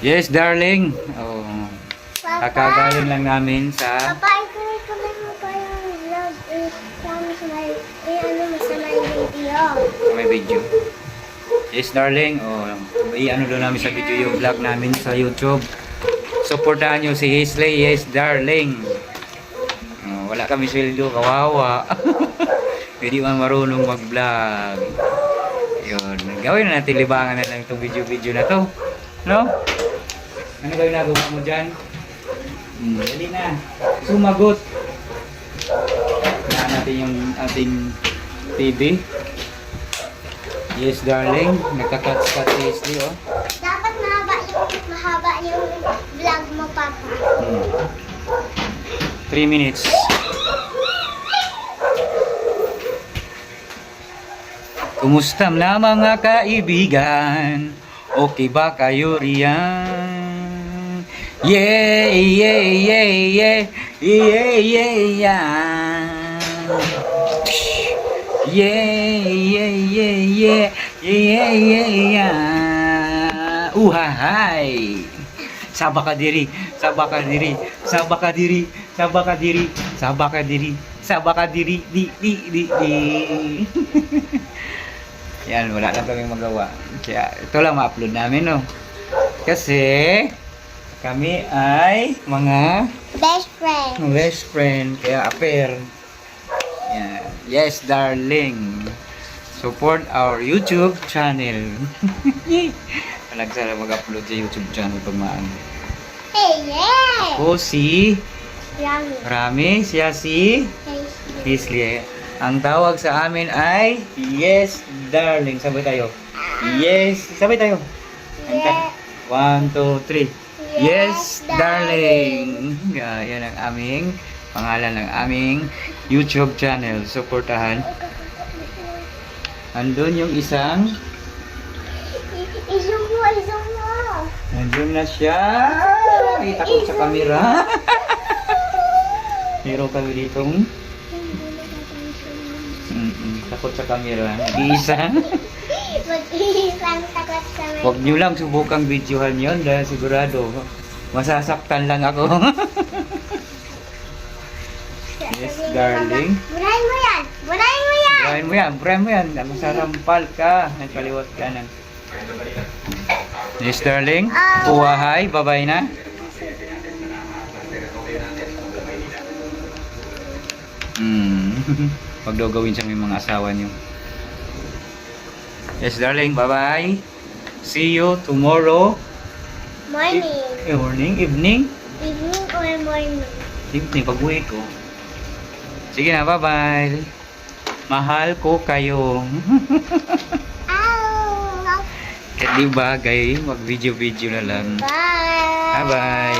Yes, darling. Oh, kakagaling lang namin sa... Papa, ituloy-tuloy mo pa yung vlog. Eh, kami sa may, eh, ano mo sa may video. may video. Yes, darling. Oh, i-ano doon namin sa video yung vlog namin sa YouTube. Supportahan nyo si Hisley. Yes, darling. Oh, wala kami sweldo. Kawawa. Hindi man marunong mag-vlog. Yun. Gawin na natin libangan na lang itong video-video na to. No? Ano ba yung nagawa mo dyan? Hmm, dali na. Sumagot. Tingnan natin yung ating TV. Yes, darling. Nagka-cut-cut si Leslie, oh. Dapat mahaba yung, mahaba yung vlog mo, Papa. Hmm. Three minutes. Kumusta na mga kaibigan? Okay ba kayo riyan? Yeah, yeah, yeah, yeah, yeah, yeah, yeah. Yeah, yeah, yeah, yeah, yeah, yeah, yeah. Uhahay! Saba ka diri, saba ka diri, saba ka diri, saba ka diri, saba ka diri, saba ka diri, di, di, di, di. Yan, wala lang kaming magawa. Kaya ito lang ma-upload namin, no? Kasi kami ay mga Best friend. best friend, kaya affair. Yan. Yes, darling. Support our YouTube channel. Nagsara mag-upload sa YouTube channel pag maano. Hey, yeah! Ako si Yummy. Rami, siya si Hisley. Ang tawag sa amin ay Yes, darling. Sabay tayo. Yes, sabay tayo. Yeah. One, two, three. Yes, darling. Yeah, yan ang aming pangalan ng aming YouTube channel. Suportahan. Andun yung isang I- I-zoom mo, i-zoom mo. Nandiyan na siya. Ay, takot sa camera. Meron kami dito. Mm-mm, takot sa camera. Nag-iisa. Mag-iisang takot sa. Huwag nyo lang subukang videohan yon dahil sigurado masasaktan lang ako. Yes, darling. Burahin mo yan! Burahin mo yan! Burahin mo yan, burahin mo yan. Masarampal ka. Nagkaliwat ka ng... Yes, darling. Uwahay, babay na. Hmm. Pag daw gawin sa mga asawa niyo. Yes, darling. Bye-bye. See you tomorrow. Morning. Eh, morning, evening. Evening or morning? Evening, pag-uwi ko. Sige na, bye-bye. Mahal ko kayo. Ow! Kaya di bagay, mag-video-video na lang. Bye! Bye-bye.